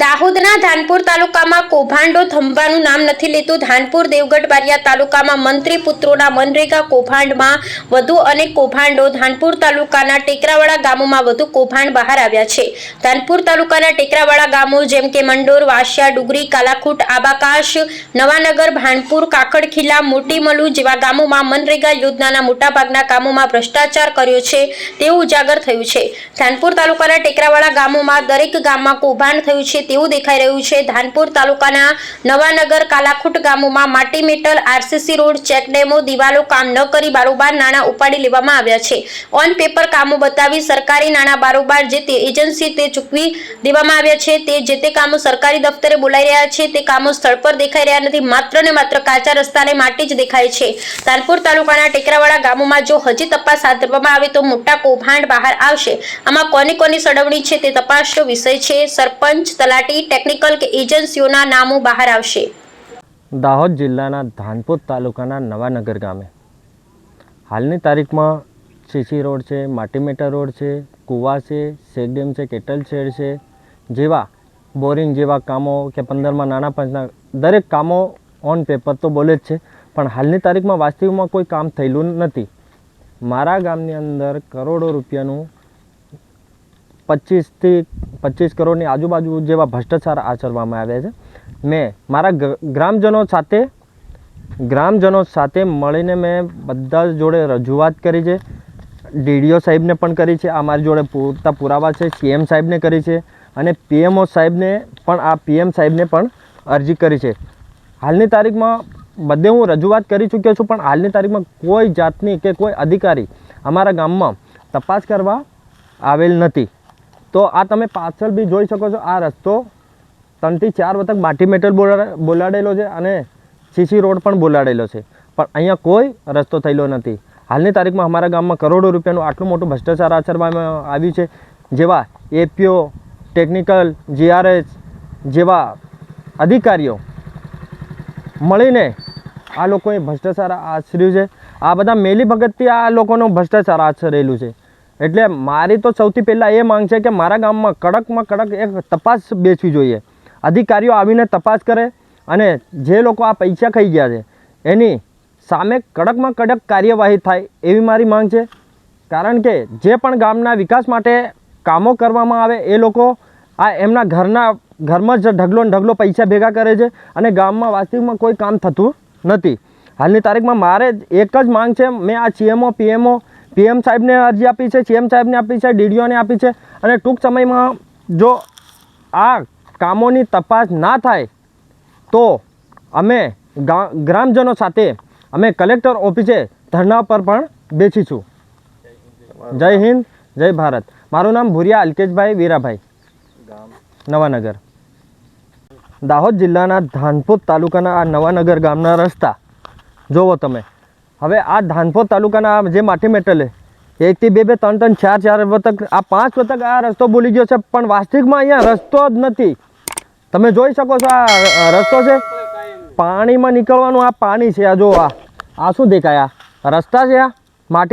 દાહોદના ધાનપુર તાલુકામાં કૌભાંડો થંભવાનું નામ નથી લેતું. ધાનપુર દેવગઢ બારિયા તાલુકામાં મંત્રી પુત્રોના મનરેગા કૌભાંડમાં વધુ અનેક કૌભાંડો ધાનપુર તાલુકાના ટેકરાવાળા ગામોમાં વધુ કૌભાંડ બહાર આવ્યા છે. ધાનપુર તાલુકાના ટેકરાવાળા ગામો જેમ કે મંડોર, વાસિયા, ડુગરી, કાલાખૂટ, આબાકાશ, નવાનગર, ભાનપુર, કાકડખીલા, મોટીમલુ જેવા ગામોમાં મનરેગા યોજનાના મોટાભાગના કામોમાં ભ્રષ્ટાચાર કર્યો છે તેવું ઉજાગર થયું છે. ધાનપુર તાલુકાના ટેકરાવાળા ગામોમાં દરેક ગામમાં કૌભાંડ થયું છે તેવું દેખાઈ રહ્યું છે. ધાનપુર તાલુકાના નવાનગર કાલાખુટ ગામોમાં માટી મેટલ, આરસીસી રોડ ચેકડેમો દિવાલો કામ ન કરી બારોબાર નાણાં ઉપાડી લેવામાં આવ્યા છે. ઓન પેપર કામો બતાવી સરકારી નાણાં બારોબાર જે તે એજન્સી તે ચૂકવી દેવામાં આવ્યા છે. તે જે તે કામો સરકારી દફતરે બોલાઈ રહ્યા છે. તે કામો સ્થળ પર દેખાઈ રહ્યા નથી. માત્ર ને માત્ર કાચા રસ્તાને માટી જ દેખાય છે. ધાનપુર તાલુકાના ટેકરાવાળા ગામોમાં જો હજી તપાસ હાથ ધરવામાં આવે તો મોટા કૌભાંડ બહાર આવશે. આમાં કોની કોની સડવણી છે તે તપાસનો વિષય છે. સરપંચ તલાટી ટેકનિકલ કે એજન્સીઓના નામો બહાર આવશે. દાહોદ જિલ્લાના ધાનપુર તાલુકાના નવાનગર ગામે. હાલની તારીખમાં સીસી રોડ છે, માટીમેટા રોડ છે, કૂવા છે શેકડેમ છે કેટલ શેડ છે, જેવા બોરિંગ જેવા કામો કે પંદરમાં નાના પંચના દરેક કામો ઓન પેપર તો બોલે જ છે, પણ હાલની તારીખમાં વાસ્તવિકમાં કોઈ કામ થયેલું નથી. મારા ગામની અંદર કરોડો રૂપિયાનું પચીસથી પચીસ કરોડની આજુબાજુ જેવા ભ્રષ્ટાચાર આચરવામાં આવ્યા છે. મેં મારા ગ્રામજનો સાથે ગ્રામજનો સાથે મળીને મેં બધા જોડે રજૂઆત કરી છે. ડીડીઓ સાહેબને પણ કરી છે. આ મારી જોડે પૂરતા પુરાવા છે. સીએમ સાહેબને કરી છે. અને પીએમઓ સાહેબને પણ, આ પીએમ સાહેબને પણ અરજી કરી છે. હાલની તારીખમાં બધે હું રજૂઆત કરી ચૂક્યો છું, પણ હાલની તારીખમાં કોઈ જાતની કે કોઈ અધિકારી અમારા ગામમાં તપાસ કરવા આવેલ નથી. તો આ તમે પાછળ બી જોઈ શકો છો આ રસ્તો. ત્રણથી ચાર વખત માટી મેટલ બોલા- બોલાડેલો છે અને સીસી રોડ પણ બોલાડેલો છે. પણ અહીંયા કોઈ રસ્તો થયેલો નથી. હાલની તારીખમાં અમારા ગામમાં કરોડો રૂપિયાનું આટલું મોટું ભ્રષ્ટાચાર આચરવામાં આવ્યું છે. જેવા એપીઓ ટેકનિકલ જીઆરએચ જેવા અધિકારીઓ મળીને આ લોકોએ ભ્રષ્ટાચાર આચર્યું છે. આ બધા મેલી ભગતથી આ લોકોનું ભ્રષ્ટાચાર આચરેલું છે. એટલે મારી તો સૌથી પહેલાં એ માંગ છે કે મારા ગામમાં કડકમાં કડક એક તપાસ બેસવી જોઈએ. અધિકારીઓ આવીને તપાસ કરે અને જે લોકો આ પૈસા ખાઈ ગયા છે, એની સામે કડકમાં કડક કાર્યવાહી થાય એવી મારી માંગ છે. કારણ કે જે પણ ગામના વિકાસ માટે કામો કરવામાં આવે એ લોકો આ એમના ઘરના, ઘરમાં જ ઢગલો ઢગલો પૈસા ભેગા કરે છે અને ગામમાં વાસ્તવિકમાં કોઈ કામ થતું નથી. હાલની તારીખમાં મારે એક જ માંગ છે, મેં આ સીએમઓ પીએમઓ પીએમ સાહેબને અરજી આપી છે, સીએમ સાહેબને આપી છે, ડીડીઓને આપી છે અને ટૂંક સમયમાં જો આ કામોની તપાસ ના થાય તો અમે ગ્રામજનો સાથે અમે કલેક્ટર ઓફિસે ધરણા પર પણ બેસીશું. જય હિન્દ, જય ભારત. મારું નામ ભુરિયા અલ્કેશભાઈ વીરાભાઈ, નવાનગર. દાહોદ જિલ્લાના ધાનપુર તાલુકાના આ નવાનગર ગામના રસ્તા, જોવો તમે. હવે આ ધાનપોર તાલુકાના જે માટી મેટલ એકથી બે બે ત્રણ ત્રણ ચાર ચાર વતક, આ પાંચ વતક આ રસ્તો બોલી ગયો છે, પણ વાસ્તવિકમાં અહીંયા રસ્તો જ નથી. તમે જોઈ શકો છો આ રસ્તો છે. પાણીમાં નીકળવાનું આ પાણી છે, આ જો આ આ શું દેખાય આ? રસ્તા છે આ. માટી